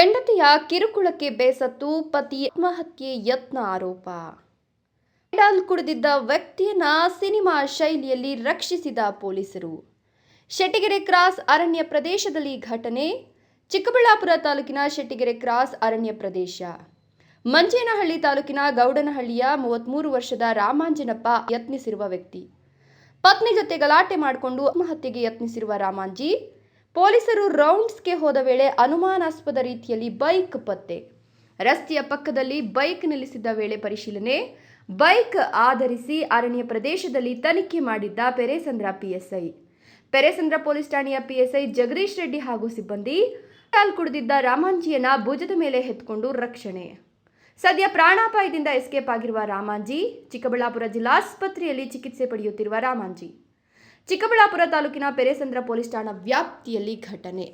ಪತ್ನಿಯ ಕಿರುಕುಳಕ್ಕೆ ಬೇಸತ್ತು ಪತಿ ಆತ್ಮಹತ್ಯೆ ಯತ್ನ ಆರೋಪ. ಡಾಲ್ ಕುಡಿದಿದ್ದ ವ್ಯಕ್ತಿಯನ್ನ ಸಿನಿಮಾ ಶೈಲಿಯಲ್ಲಿ ರಕ್ಷಿಸಿದ ಪೊಲೀಸರು. ಶೆಟ್ಟಿಗೆರೆ ಕ್ರಾಸ್ ಅರಣ್ಯ ಪ್ರದೇಶದಲ್ಲಿ ಘಟನೆ. ಚಿಕ್ಕಬಳ್ಳಾಪುರ ತಾಲೂಕಿನ ಶೆಟ್ಟಿಗೆರೆ ಕ್ರಾಸ್ ಅರಣ್ಯ ಪ್ರದೇಶ. ಮಂಜೇನಹಳ್ಳಿ ತಾಲೂಕಿನ ಗೌಡನಹಳ್ಳಿಯ ಮೂವತ್ಮೂರು ವರ್ಷದ ರಾಮಾಂಜನಪ್ಪ ಯತ್ನಿಸಿರುವ ವ್ಯಕ್ತಿ. ಪತ್ನಿ ಜೊತೆ ಗಲಾಟೆ ಮಾಡಿಕೊಂಡು ಆತ್ಮಹತ್ಯೆಗೆ ಯತ್ನಿಸಿರುವ ರಾಮಾಂಜಿ. ಪೊಲೀಸರು ರೌಂಡ್ಸ್ಗೆ ಹೋದ ವೇಳೆ ಅನುಮಾನಾಸ್ಪದ ರೀತಿಯಲ್ಲಿ ಬೈಕ್ ಪತ್ತೆ. ರಸ್ತೆಯ ಪಕ್ಕದಲ್ಲಿ ಬೈಕ್ ನಿಲ್ಲಿಸಿದ್ದ ವೇಳೆ ಪರಿಶೀಲನೆ. ಬೈಕ್ ಆಧರಿಸಿ ಅರಣ್ಯ ಪ್ರದೇಶದಲ್ಲಿ ತನಿಖೆ ಮಾಡಿದ್ದ ಪೆರೇಸಂದ್ರ ಪಿಎಸ್ಐ ಪೆರೇಸಂದ್ರ ಪೊಲೀಸ್ ಠಾಣೆಯ ಪಿಎಸ್ಐ ಜಗದೀಶ್ ರೆಡ್ಡಿ ಹಾಗೂ ಸಿಬ್ಬಂದಿ ಕಾಲ್ ಕುಡಿದಿದ್ದ ರಾಮಾಂಜಿಯನ್ನ ಭುಜದ ಮೇಲೆ ಹೆತ್ಕೊಂಡು ರಕ್ಷಣೆ. ಸದ್ಯ ಪ್ರಾಣಾಪಾಯದಿಂದ ಎಸ್ಕೇಪ್ ಆಗಿರುವ ರಾಮಾಂಜಿ ಚಿಕ್ಕಬಳ್ಳಾಪುರ ಜಿಲ್ಲಾಸ್ಪತ್ರೆಯಲ್ಲಿ ಚಿಕಿತ್ಸೆ ಪಡೆಯುತ್ತಿರುವ ರಾಮಾಂಜಿ. ಚಿಕ್ಕಬಳ್ಳಾಪುರ ತಾಲೂಕಿನ ಪೆರೇಸಂದ್ರ ಪೊಲೀಸ್ ಠಾಣಾ ವ್ಯಾಪ್ತಿಯಲ್ಲಿ ಘಟನೆ.